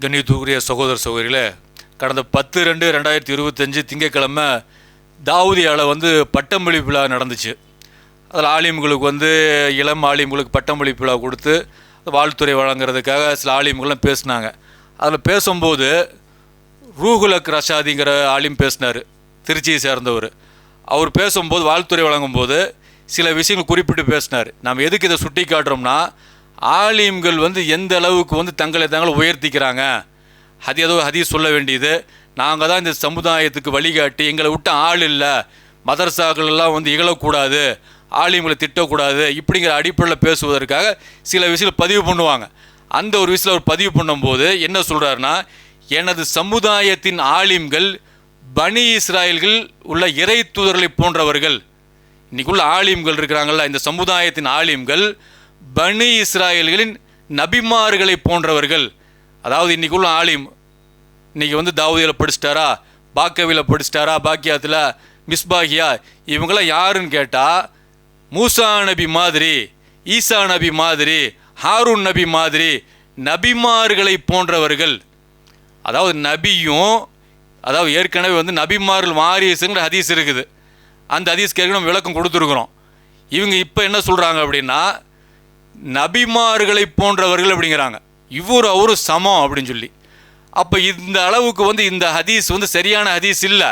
கண்ணியத்துக்குரிய சகோதர சகோதரிகளே கடந்த பத்து ரெண்டு ரெண்டாயிரத்தி இருபத்தஞ்சு திங்கட்கிழமை தாவூதியால் வந்து பட்டமளிப்பு விழா நடந்துச்சு. அதில் ஆலிம்களுக்கு வந்து இளம் ஆலிம்களுக்கு பட்டமளிப்பு விழா கொடுத்து வாழ்த்துறை வழங்குறதுக்காக சில ஆலிம்கள்லாம் பேசினாங்க. அதில் பேசும்போது ரூகுலக் ரஷாதிங்கிற ஆலிம் பேசினார் திருச்சியை சேர்ந்தவர். அவர் பேசும்போது வாழ்த்துறை வழங்கும்போது சில விஷயங்கள் குறிப்பிட்டு பேசினார். நாம் எதுக்கு இதை சுட்டி காட்டுறோம்னா ஆலிம்கள் வந்து எந்த அளவுக்கு வந்து தங்களை தங்களை உயர்த்திக்கிறாங்க? அது ஏதோ ஹதீஸ் சொல்ல வேண்டியது. நாங்கள் தான் இந்த சமுதாயத்துக்கு வழிகாட்டி எங்களை விட்டு ஆள் இல்லை. மதரசாக்கள் எல்லாம் வந்து இகழக்கூடாது. ஆலிம்களை திட்டக்கூடாது. இப்படிங்கிற அடிப்படையில் பேசுவதற்காக சில விஷயங்கள் பதிவு பண்ணுவாங்க. அந்த ஒரு விஷயத்தில் அவர் பதிவு பண்ணும்போது என்ன சொல்கிறாருன்னா எனது சமுதாயத்தின் ஆலிம்கள் பனி இஸ்ராயல்கள் உள்ள இறை தூதர்களை போன்றவர்கள். இன்றைக்குள்ள ஆலிம்கள் இருக்கிறாங்கல்ல இந்த சமுதாயத்தின் ஆலிம்கள் பனி இஸ்ராயல்களின் நபிமார்களை போன்றவர்கள். அதாவது இன்றைக்குள்ள ஆலிம் இன்னைக்கு வந்து தாவூதியில் படிச்சிட்டாரா பாக்கவியில் படிச்சிட்டாரா பாக்கியாத்தில் மிஸ்பாகியா இவங்களாம் யாருன்னு கேட்டால் மூசா நபி மாதிரி ஈசா நபி மாதிரி ஹாரூன் நபி மாதிரி நபிமார்களை போன்றவர்கள். அதாவது நபியும் அதாவது ஏற்கனவே வந்து நபிமார்கள் வாரிசுங்கிற ஹதீஸ் இருக்குது. அந்த ஹதீஸ்க்கு கேட்கணும் நம்ம விளக்கம் கொடுத்துருக்குறோம். இவங்க இப்போ என்ன சொல்கிறாங்க அப்படின்னா நபிமார்களை போன்றவர்கள் அப்படிங்கிறாங்க. இவரு அவரு சமம் அப்படின்னு சொல்லி. அப்போ இந்த அளவுக்கு வந்து இந்த ஹதீஸ் வந்து சரியான ஹதீஸ் இல்லை.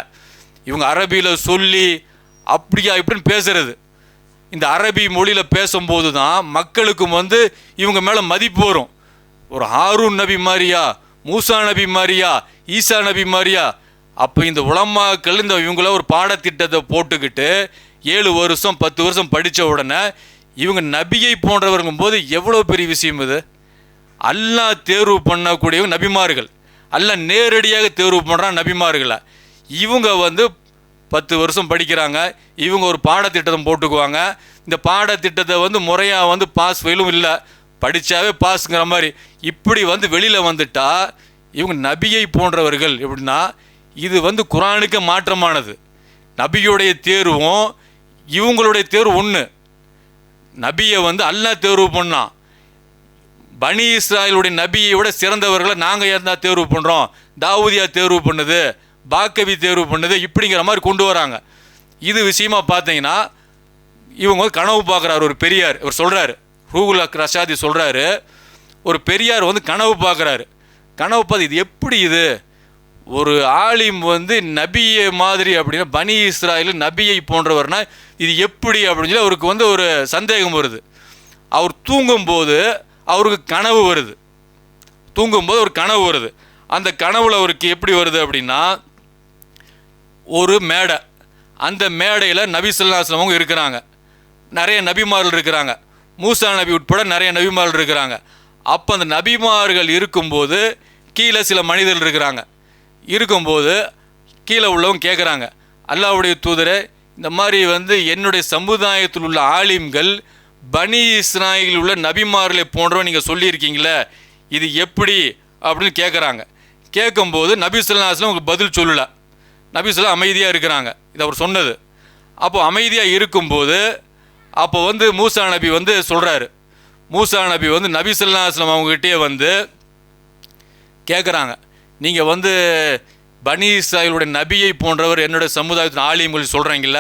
இவங்க அரபியில் சொல்லி அப்படியா இப்படின்னு பேசுறது. இந்த அரபி மொழியில் பேசும்போது தான் மக்களுக்கும் வந்து இவங்க மேலே மதிப்பு வரும். ஒரு ஹாரூன் நபி மாதிரியா மூசா நபி மாதிரியா ஈசா நபி மாதிரியா அப்போ இந்த உலமாக்கள் இந்த இவங்கள ஒரு பாடத்திட்டத்தை போட்டுக்கிட்டு ஏழு வருஷம் பத்து வருஷம் படித்த உடனே இவங்க நபியை போன்றவருங்கும் போது எவ்வளோ பெரிய விஷயம் இது? அல்லா தேர்வு பண்ணக்கூடியவங்க நபிமார்கள். அல்ல நேரடியாக தேர்வு பண்ணுறான் நபிமார்களை இவங்க வந்து பத்து வருஷம் படிக்கிறாங்க இவங்க ஒரு பாடத்திட்டத்தை போட்டுக்குவாங்க. இந்த பாடத்திட்டத்தை வந்து முறையாக வந்து பாஸ் ஃபெயிலும் இல்லை. படித்தாவே பாஸுங்கிற மாதிரி. இப்படி வந்து வெளியில் வந்துட்டால் இவங்க நபியை போன்றவர்கள் எப்படின்னா இது வந்து குரானுக்கு மாற்றமானது. நபியுடைய தேர்வும் இவங்களுடைய தேர்வு ஒன்று நபியை வந்து அல்லாஹ் தேர்வு பண்ணான் பனி இஸ்ராயலுடைய நபியை விட சிறந்தவர்களை நாங்கள் இருந்தா தேர்வு பண்ணுறோம் தாவூதியா தேர்வு பண்ணுது பாக்கவி தேர்வு பண்ணுது இப்படிங்கிற மாதிரி கொண்டு வராங்க. இது விஷயமா பார்த்தீங்கன்னா இவங்க வந்து கனவு பார்க்குறாரு ஒரு பெரியார். இவர் சொல்கிறாரு ரூகுல் அக் ரஷாதி சொல்கிறாரு ஒரு பெரியார் வந்து கனவு பார்க்குறாரு. கனவு பார்த்து இது எப்படி இது? ஒரு ஆலிம் வந்து நபியை மாதிரி அப்படின்னா பனி இஸ்ராயில் நபியை போன்றவர்னா இது எப்படி அப்படின்னு சொல்லி அவருக்கு வந்து ஒரு சந்தேகம் வருது. அவர் தூங்கும்போது அவருக்கு கனவு வருது. தூங்கும்போது ஒரு கனவு வருது. அந்த கனவுல அவருக்கு எப்படி வருது அப்படின்னா ஒரு மேடை. அந்த மேடையில் நபி சொல்லாஸ்லமவங்க இருக்கிறாங்க. நிறைய நபிமார்கள் இருக்கிறாங்க. மூசா நபி உட்பட நிறைய நபிமார்கள் இருக்கிறாங்க. அப்போ அந்த நபிமார்கள் இருக்கும்போது கீழே சில மனிதர்கள் இருக்கிறாங்க. இருக்கும்போது கீழே உள்ளவங்க கேட்குறாங்க அல்லாஹ்வுடைய தூதரை இந்த மாதிரி வந்து என்னுடைய சமுதாயத்தில் உள்ள ஆலிம்கள் பனி இஸ்ராயில் உள்ள நபிமார்களை போன்றவன் நீங்கள் சொல்லியிருக்கீங்களே இது எப்படி அப்படின்னு கேட்குறாங்க கேட்கும்போது நபி சொல்லாஸ்லாம் உங்களுக்கு பதில் சொல்லலை. நபி அமைதியாக இருக்கிறாங்க. இது அவர் சொன்னது. அப்போது அமைதியாக இருக்கும்போது அப்போ வந்து மூசா நபி வந்து சொல்கிறாரு மூசா நபி வந்து நபி சொல்லாஸ்லாம் அவங்ககிட்டயே வந்து கேட்குறாங்க நீங்கள் வந்து பனி இஸ்ராயலுடைய நபியை போன்றவர் என்னுடைய சமுதாயத்தின் ஆலிம்கள் சொல்கிறீங்கள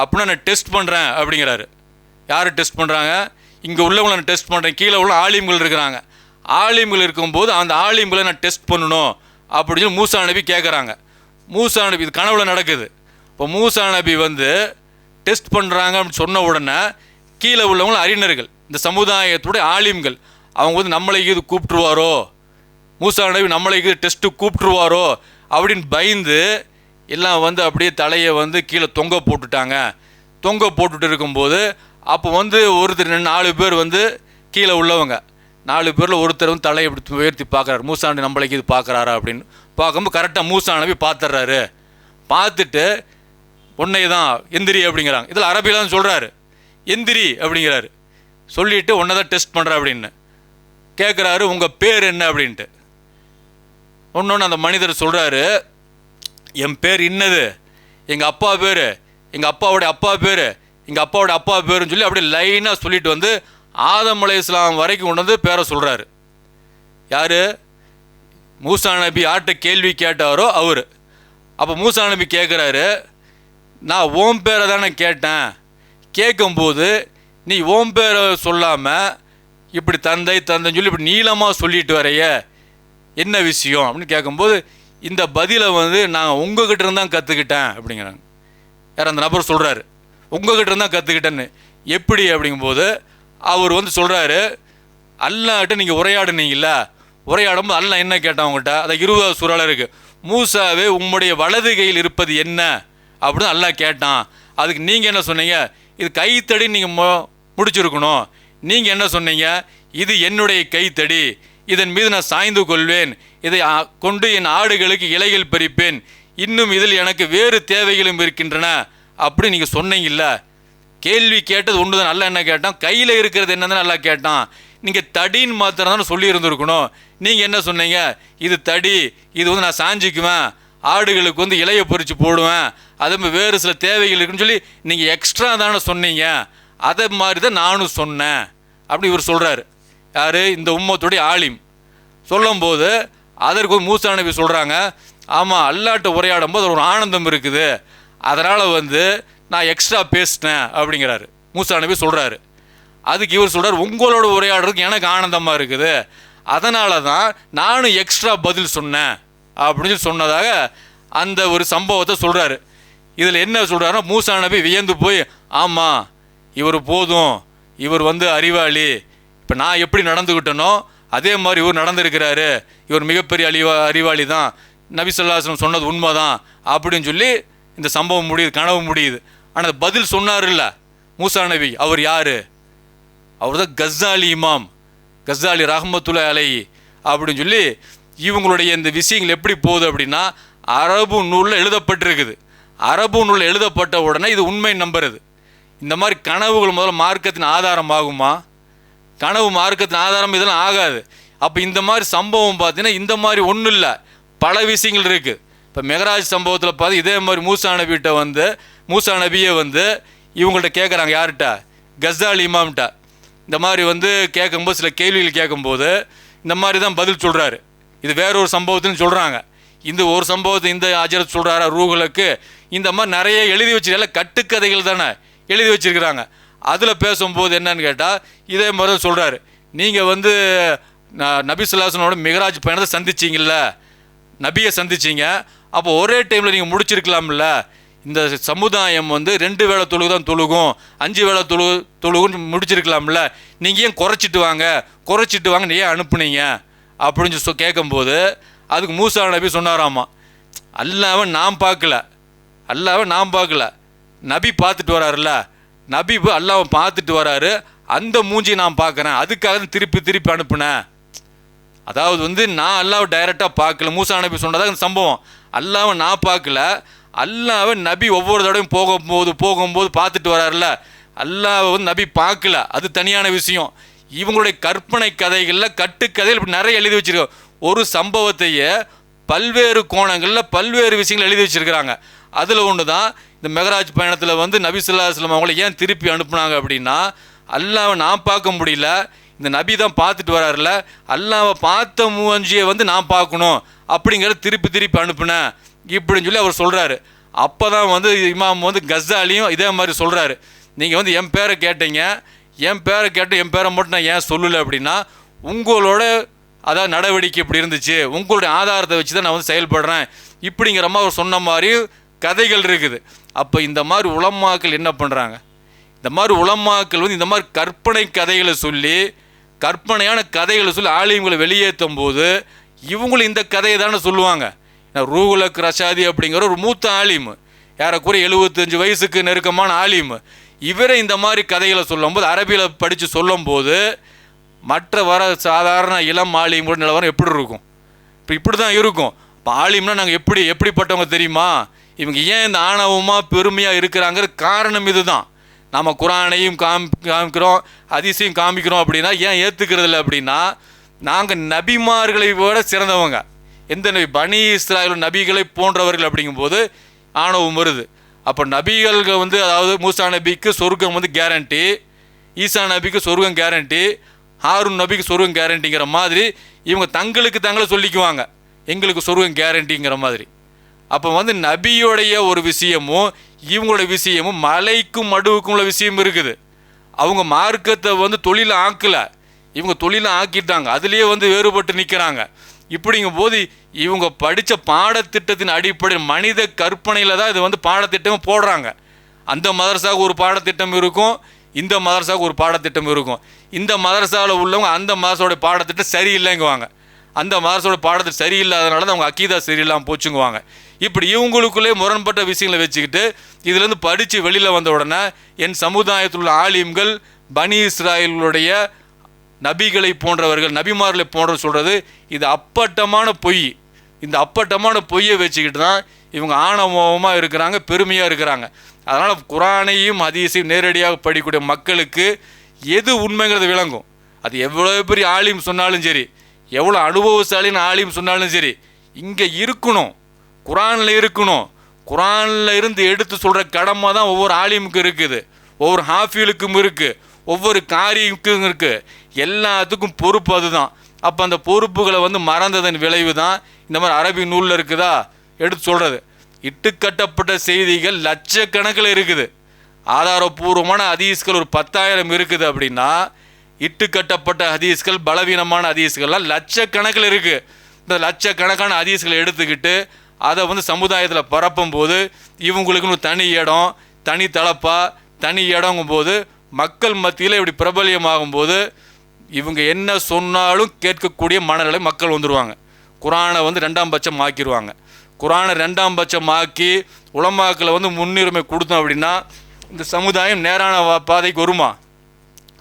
அப்படின்னா நான் டெஸ்ட் பண்ணுறேன் அப்படிங்கிறாரு. யார் டெஸ்ட் பண்ணுறாங்க இங்கே உள்ளவங்களை நான் டெஸ்ட் பண்ணுறேன் கீழே உள்ள ஆலிம்கள் இருக்கிறாங்க. ஆலிம்கள் இருக்கும்போது அந்த ஆலிம்களை நான் டெஸ்ட் பண்ணணும் அப்படின்னு சொல்லி மூசா நபி கேட்குறாங்க மூசா நபி இது கனவுல நடக்குது. இப்போ மூசா நபி வந்து டெஸ்ட் பண்ணுறாங்க அப்படின்னு சொன்ன உடனே கீழே உள்ளவங்களும் அறிஞர்கள் இந்த சமுதாயத்துடைய ஆலிம்கள் அவங்க வந்து நம்மளை இது கூப்பிட்டுருவாரோ? மூசா நபி நம்மளுக்கு டெஸ்ட்டு கூப்பிட்டுருவாரோ அப்படின்னு பயந்து எல்லாம் வந்து அப்படியே தலையை வந்து கீழே தொங்க போட்டுட்டாங்க. தொங்க போட்டுட்டு இருக்கும்போது அப்போ வந்து ஒருத்தர் நாலு பேர் வந்து கீழே உள்ளவங்க. நாலு பேரில் ஒருத்தர் வந்து தலையை இப்படி உயர்த்தி பார்க்குறாரு. மூசாண்டி நம்மளைக்கு இது பார்க்குறாரா அப்படின்னு. பார்க்கும்போது கரெக்டாக மூசா நபி பார்த்துட்றாரு. பார்த்துட்டு உன்னை தான் எந்திரி அப்படிங்கிறாங்க. இதில் அரபியில் தான் சொல்கிறாரு எந்திரி அப்படிங்கிறாரு. சொல்லிவிட்டு உன்னை தான் டெஸ்ட் பண்ணுற அப்படின்னு. கேட்குறாரு உங்கள் பேர் என்ன? அப்படின்ட்டு. ஒன்று அந்த மனிதர் சொல்கிறாரு என் பேர் இன்னது. எங்கள் அப்பா பேர். எங்கள் அப்பாவோடைய அப்பா பேர். எங்கள் அப்பாவோட அப்பா பேருன்னு சொல்லி அப்படியே லைனாக சொல்லிட்டு வந்து ஆதம் அலை இஸ்லாம் வரைக்கும் கொண்டு வந்து பேரை சொல்கிறாரு யார்? மூசா நபி ஆட்ட கேள்வி கேட்டாரோ அவர். அப்போ மூசா நபி கேட்குறாரு நான் ஓம் பேரை தானே கேட்டேன். கேட்கும்போது நீ ஓம் பேரை சொல்லாமல் இப்படி தந்தை தந்தைன்னு சொல்லி இப்படி நீளமாக சொல்லிட்டு வரைய. என்ன விஷயம் அப்படின்னு கேட்கும்போது இந்த பதிலை வந்து நான் உங்ககிட்ட இருந்து தான் கற்றுக்கிட்டேன் அப்படிங்கிறாங்க. யார் அந்த நபர் சொல்கிறாரு உங்ககிட்ட இருந்து கற்றுக்கிட்டேன்னு எப்படி அப்படிங்கும்போது அவர் வந்து சொல்கிறாரு அல்லாட்ட நீங்கள் உரையாடுனீங்கள உரையாடும்போது அல்ல என்ன கேட்டான் உங்கள்கிட்ட அதை இருபதாவது சூறால இருக்குது மூசாவே உம்முடைய வலது கையில் இருப்பது என்ன? அப்படின்னு அல்லாஹ் கேட்டான். அதுக்கு நீங்கள் என்ன சொன்னீங்க? இது கைத்தடி நீங்கள் மு முடிச்சிருக்கணும். நீங்கள் என்ன சொன்னீங்க? இது என்னுடைய கைத்தடி. இதன் மீது நான் சாய்ந்து கொள்வேன். இதை கொண்டு என் ஆடுகளுக்கு இலைகள் பறிப்பேன். இன்னும் இதில் எனக்கு வேறு தேவைகளும் இருக்கின்றன. அப்படி நீங்கள் சொன்னீங்கல்ல. கேள்வி கேட்டது ஒன்று தான் நல்லா என்ன கேட்டான்? கையில் இருக்கிறது என்னன்னு நல்லா கேட்டான். நீங்கள் தடின்னு மாத்திரம் தானே சொல்லி இருந்திருக்கணும் நீங்கள் என்ன சொன்னீங்க? இது தடி இது வந்து நான் சாஞ்சிக்குவேன். ஆடுகளுக்கு வந்து இலையை பொறிச்சு போடுவேன். அதே மாதிரி வேறு சில தேவைகள் இருக்குன்னு சொல்லி நீங்கள் எக்ஸ்ட்ரா தானே சொன்னீங்க. அதை மாதிரி தான் நானும் சொன்னேன். அப்படி இவர் சொல்கிறாரு யார்? இந்த உம்மத்துடைய ஆலிம். சொல்லும்போது அதற்கு ஒரு மூசா நபி சொல்கிறாங்க ஆமாம் அல்லாட்ட உரையாடும் போது ஒரு ஆனந்தம் இருக்குது. அதனால் வந்து நான் எக்ஸ்ட்ரா பேசினேன் அப்படிங்கிறாரு. மூசா நபி சொல்கிறாரு அதுக்கு இவர் சொல்கிறார் உங்களோட உரையாடுறதுக்கு எனக்கு ஆனந்தமாக இருக்குது. அதனால தான் நானும் எக்ஸ்ட்ரா பதில் சொன்னேன் அப்படின்னு சொன்னதாக அந்த ஒரு சம்பவத்தை சொல்கிறாரு இதில் என்ன சொல்கிறாருன்னா மூசா நபி வியந்து போய் ஆமாம் இவர் போதும். இவர் வந்து அறிவாளி. இப்போ நான் எப்படி நடந்துக்கிட்டனோ அதே மாதிரி இவர் நடந்திருக்கிறாரு. இவர் மிகப்பெரிய அழிவா அறிவாளி தான் நபிசல்லாசனம் சொன்னது உண்மை தான் அப்படின்னு சொல்லி இந்த சம்பவம் முடியுது கனவு முடியுது. ஆனால் பதில் சொன்னார்ல மூசா நபி அவர் யார்? அவர் தான் கஸ்ஸாலி இமாம் கஸ்ஸாலி ரஹமத்துல்லா அலை அப்படின்னு சொல்லி இவங்களுடைய இந்த விஷயங்கள் எப்படி போகுது அப்படின்னா அரபு நூலில் எழுதப்பட்டிருக்குது. அரபு நூலில் எழுதப்பட்ட உடனே இது உண்மை நம்புறது. இந்த மாதிரி கனவுகள் முதல்ல மார்க்கத்தின் ஆதாரம் ஆகுமா? கனவு மார்க்கத்தின் ஆதாரம் இதெல்லாம் ஆகாது. அப்போ இந்த மாதிரி சம்பவம் பார்த்தீங்கன்னா இந்த மாதிரி ஒன்றும் இல்லை. பல விஷயங்கள் இருக்குது இப்போ மெகராஜ் சம்பவத்தில் பார்த்து இதே மாதிரி மூசா நபிகிட்ட வந்து மூசா நபியே வந்து இவங்கள்ட்ட கேட்குறாங்க யார்கிட்ட? கஸ்ஸால் இமாம்கிட்ட. இந்த மாதிரி வந்து கேட்கும்போது சில கேள்விகள் கேட்கும்போது இந்த மாதிரி தான் பதில் சொல்கிறாரு இது வேற ஒரு சம்பவத்துன்னு சொல்கிறாங்க இந்த ஒரு சம்பவத்தை இந்த அஜரத் சொல்கிறாரா ரூகளுக்கு இந்த மாதிரி நிறைய எழுதி வச்சிருக்கல கட்டுக்கதைகள் தானே. எழுதி வச்சிருக்கிறாங்க. அதில் பேசும்போது என்னன்னு கேட்டால் இதே மாதிரி சொல்கிறாரு நீங்கள் வந்து ந- நபி மிகராஜ் பயணத்தை சந்திச்சிங்கல்ல நபியை சந்திச்சீங்க. அப்போ ஒரே டைமில் நீங்கள் முடிச்சிருக்கலாம்ல. இந்த சமுதாயம் வந்து ரெண்டு வேளை தொழுகு தான் தொழுகும் அஞ்சு வேளை தொழு தொழுகுன்னு முடிச்சிருக்கலாம்ல. நீங்கள் ஏன் குறைச்சிட்டு வாங்க? குறைச்சிட்டு வாங்க ஏன் அனுப்புனீங்க? அப்படின்னு சொல்லி கேட்கும்போது அதுக்கு மூசா நபி சொன்னாராமா அல்லாமல் நான் பார்க்கல அல்லாமல் நான் பார்க்கல நபி பார்த்துட்டு வராருல்ல நபி அல்லாவை பார்த்துட்டு வராரு. அந்த மூஞ்சியை நான் பார்க்குறேன். அதுக்காக திருப்பி திருப்பி அனுப்புனேன். அதாவது வந்து நான் அல்லாவை டைரெக்டாக பார்க்கல. மூசா நபி சொன்னதாக இந்த சம்பவம். அல்லாவை நான் பார்க்கல. அல்லாவை நபி ஒவ்வொரு தடவையும் போகும்போது போகும்போது பார்த்துட்டு வராருல்ல. அல்லாவை வந்து நபி பார்க்கல. அது தனியான விஷயம். இவங்களுடைய கற்பனை கதைகளில் கட்டுக்கதைகள் இப்படி நிறைய எழுதி வச்சுருக்கோம் ஒரு சம்பவத்தையே பல்வேறு கோணங்களில் பல்வேறு விஷயங்கள் எழுதி வச்சிருக்கிறாங்க. அதில் ஒன்று தான் இந்த மெகராஜ் பயணத்தில் வந்து நபி ஸல்லல்லாஹு அலைஹி அவங்கள ஏன் திருப்பி அனுப்புனாங்க அப்படின்னா அல்லாவை நான் பார்க்க முடியல இந்த நபி தான் பார்த்துட்டு வராருல அல்லாவை பார்த்த மூவஞ்சியை வந்து நான் பார்க்கணும் அப்படிங்கிறத திருப்பி திருப்பி அனுப்புனேன் இப்படின்னு சொல்லி அவர் சொல்கிறாரு அப்போ தான் வந்து இமாம் வந்து கஸ்ஸாலியும் இதே மாதிரி சொல்கிறாரு நீங்கள் வந்து என் பேரை கேட்டீங்க என் பேரை கேட்டு என் பேரை மட்டும் நான் ஏன் சொல்லலை அப்படின்னா உங்களோட அதாவது நடவடிக்கை இப்படி இருந்துச்சு உங்களுடைய ஆதாரத்தை வச்சு தான் நான் வந்து செயல்படுறேன். இப்படிங்கிற மாதிரி அவர் சொன்ன மாதிரி கதைகள் இருக்குது. அப்போ இந்த மாதிரி உளமாக்கள் என்ன பண்ணுறாங்க இந்த மாதிரி உளமாக்கள் வந்து இந்த மாதிரி கற்பனை கதைகளை சொல்லி கற்பனையான கதைகளை சொல்லி ஆலயங்களை வெளியேற்றும் போது இவங்களும் இந்த கதையை தானே சொல்லுவாங்க. ரூகுலக் ரஷாதி அப்படிங்கிற ஒரு மூத்த ஆலிம். ஏறக்குறைய எழுபத்தஞ்சு வயசுக்கு நெருக்கமான ஆலிம். இவரே இந்த மாதிரி கதைகளை சொல்லும்போது அரபியில் படித்து சொல்லும்போது மற்ற வர சாதாரண இளம் ஆலிமோட நிலவரம் எப்படி இருக்கும்? இப்போ இப்படி தான் இருக்கும். இப்போ ஆலிம்னா நாங்கள் எப்படி எப்படிப்பட்டவங்க தெரியுமா? இவங்க ஏன் இந்த ஆணவமாக பெருமையாக இருக்கிறாங்கிற காரணம் இதுதான். நம்ம குரானையும் காம் காமிக்கிறோம் அதிசயம் காமிக்கிறோம் அப்படின்னா ஏன் ஏற்றுக்கிறது இல்லை அப்படின்னா நாங்கள் நபிமார்களை விட சிறந்தவங்க. எந்த நபி பனி இஸ்ராயல் நபிகளை போன்றவர்கள் அப்படிங்கும்போது ஆணவம் வருது. அப்போ நபிகளுக்கு வந்து அதாவது மூசா நபிக்கு சொர்க்கம் வந்து கேரண்டி ஈசா நபிக்கு சொர்க்கம் கேரண்டி ஹாரூன் நபிக்கு சொர்க்கம் கேரண்டிங்கிற மாதிரி இவங்க தங்களுக்கு தங்களை சொல்லிக்குவாங்க. எங்களுக்கு சொர்க்கம் கேரண்டிங்கிற மாதிரி. அப்போ வந்து நபியுடைய ஒரு விஷயமும் இவங்களுடைய விஷயமும் மலைக்கும் மடுவுக்கும் உள்ள விஷயம் இருக்குது. அவங்க மார்க்கத்தை வந்து தொழில ஆக்கலை. இவங்க தொழில ஆக்கிட்டாங்க. அதுலேயே வந்து வேறுபட்டு நிற்கிறாங்க இப்படிங்கும் போது இவங்க படித்த பாடத்திட்டத்தின் அடிப்படையில் மனித கற்பனையில் தான் இது வந்து பாடத்திட்டம் போடுறாங்க. அந்த மதரசாவுக்கு ஒரு பாடத்திட்டம் இருக்கும் இந்த மதரசாவுக்கு ஒரு பாடத்திட்டம் இருக்கும். இந்த மதரசாவில் உள்ளவங்க அந்த மதரசாவோட பாடத்திட்டம் சரியில்லைங்குவாங்க. அந்த மதரசோட பாடத்தில் சரியில்லாதனால தான் அவங்க அக்கீதா சரியில்லாமல் போச்சுங்குவாங்க. இப்படி இவங்களுக்குள்ளே முரண்பட்ட விஷயங்களை வச்சுக்கிட்டு இதுலேருந்து படித்து வெளியில் வந்த உடனே என் சமுதாயத்தில் உள்ள ஆலிம்கள் பனி இஸ்ராயலுடைய நபிகளை போன்றவர்கள் நபிமார்களை போன்ற சொல்கிறது இது அப்பட்டமான பொய். இந்த அப்பட்டமான பொய்யை வச்சுக்கிட்டு தான் இவங்க ஆணவமாக இருக்கிறாங்க பெருமையாக இருக்கிறாங்க. அதனால் குரானையும் அதிசையும் நேரடியாக படிக்கக்கூடிய மக்களுக்கு எது உண்மைங்கிறது விளங்கும். அது எவ்வளோ பெரிய ஆலிம் சொன்னாலும் சரி எவ்வளோ அனுபவசாலின்னு ஆலிம் சொன்னாலும் சரி இங்கே இருக்கணும் குரானில் இருக்கணும். குரானில் இருந்து எடுத்து சொல்கிற கடமை தான் ஒவ்வொரு ஆலிமுக்கும் இருக்குது ஒவ்வொரு ஹாஃபியலுக்கும் இருக்குது ஒவ்வொரு காரியுக்கும் இருக்குது எல்லாத்துக்கும் பொறுப்பு அதுதான். அப்போ அந்த பொறுப்புகளை வந்து மறந்ததன் விளைவு தான் இந்த மாதிரி அரபி நூலில் இருக்குதா? எடுத்து சொல்கிறது இட்டுக்கட்டப்பட்ட செய்திகள் லட்சக்கணக்கில் இருக்குது. ஆதாரபூர்வமான அதீஸ்கள் ஒரு பத்தாயிரம் இருக்குது அப்படின்னா இட்டுக்கட்டப்பட்ட ஹதீஸ்கள் பலவீனமான ஹதீஸ்கள்லாம் லட்சக்கணக்கில் இருக்குது இந்த லட்சக்கணக்கான ஹதீஸ்களை எடுத்துக்கிட்டு அதை வந்து சமுதாயத்தில் பரப்பும் போது இவங்களுக்குன்னு தனி இடம் தனி தலப்பா தனி இடங்கும் போது மக்கள் மத்தியில் இப்படி பிரபல்யமாகும் போது இவங்க என்ன சொன்னாலும் கேட்கக்கூடிய மனநிலை மக்கள் வந்துடுவாங்க குரானை வந்து ரெண்டாம் பட்சம் ஆக்கிடுவாங்க குரானை ரெண்டாம் பட்சம் ஆக்கி உலமாக்களை வந்து முன்னுரிமை கொடுத்தோம் அப்படின்னா இந்த சமுதாயம் நேரான பாதைக்கு வருமா?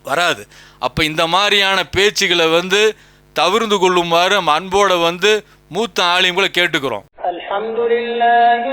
வராது. அப்போ இந்த மாதிரியான பேச்சுகளை வந்து தவிர்ந்து கொள்ளுமாறு அன்போட வந்து மூத்த ஆளையும் கூட கேட்டுக்கிறோம் அலமதுல்லாஹி